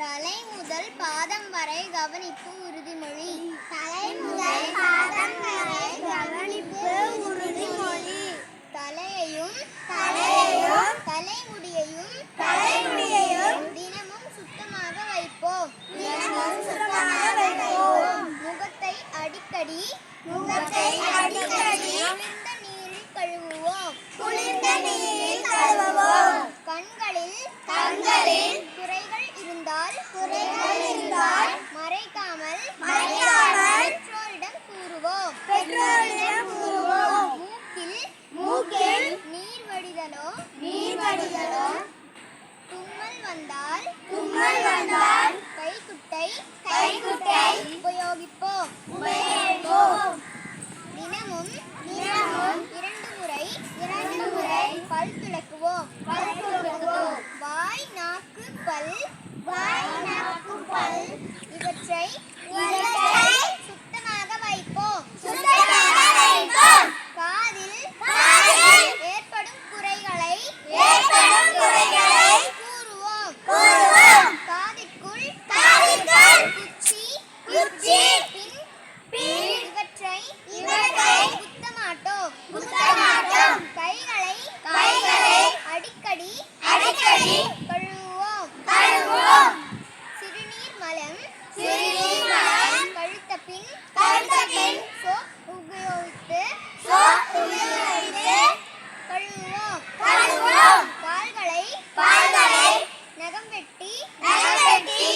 தலை முதல் பாதம் வரை கவனிப்பு உறுதிமொழி. தலை முதல் பாதம் வரை கவனிப்பு உறுதிமொழி. தலையையும் தலையையும் தலைமுடியையும் தலைமுடியையும் தினமும் சுத்தமாக வைப்போம். தினமும் சுத்தமாக வைப்போம். முகத்தை அடிக்கடி முகத்தை அடிக்கடி கூறுவோம் பெற்றோரிடம் கூறுவோம். மூக்கில் மூக்கில் நீர் வடிதலோ நீர் வடிதலோ தும்மல் வந்தால் தும்மல் வந்தால் கைக்குட்டை கைக்குட்டை உபயோகிப்போம் உபயோகிப்போம். தினமும் கழுத்த உபயோகித்து சோப் உபயோகித்து கால்களை நகம் வெட்டி நகம் வெட்டி